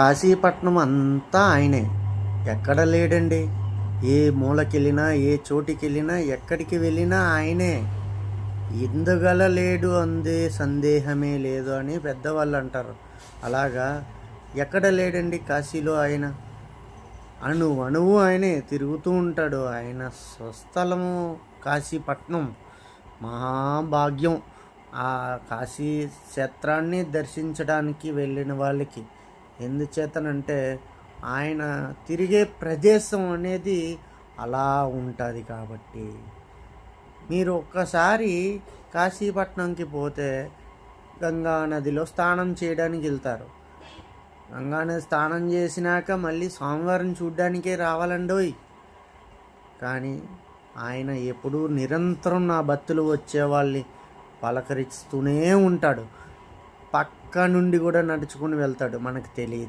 కాశీపట్నం అంతా ఆయనే. ఎక్కడ లేడండి? ఏ మూలకెళ్ళినా ఏ చోటికి వెళ్ళినా ఎక్కడికి వెళ్ళినా ఆయనే. ఎందుగల లేడు అందే సందేహమే లేదు అని పెద్దవాళ్ళు అంటారు అలాగా? ఎక్కడ లేడండి కాశీలో ఆయన? అణు అణువు ఆయనే. తిరుగుతూ ఉంటాడు. ఆయన స్వస్థలము కాశీపట్నం. మహాభాగ్యం. ఆ కాశీ క్షేత్రాన్ని దర్శించడానికి వెళ్ళిన వాళ్ళకి. ఎందుచేతనంటే ఆయన తిరిగే ప్రదేశం అనేది అలా ఉంటుంది కాబట్టి. మీరు ఒక్కసారి కాశీపట్నంకి పోతే గంగా నదిలో స్నానం చేయడానికి వెళ్తారు. గంగానది స్నానం చేసినాక మళ్ళీ స్వామివారిని చూడ్డానికే రావాలండోయ్. కానీ ఆయన ఎప్పుడూ నిరంతరం నా భక్తులు వచ్చే వాళ్ళని పలకరిస్తూనే ఉంటాడు. పక్క నుండి కూడా నడుచుకుని వెళ్తాడు మనకు తెలియదు.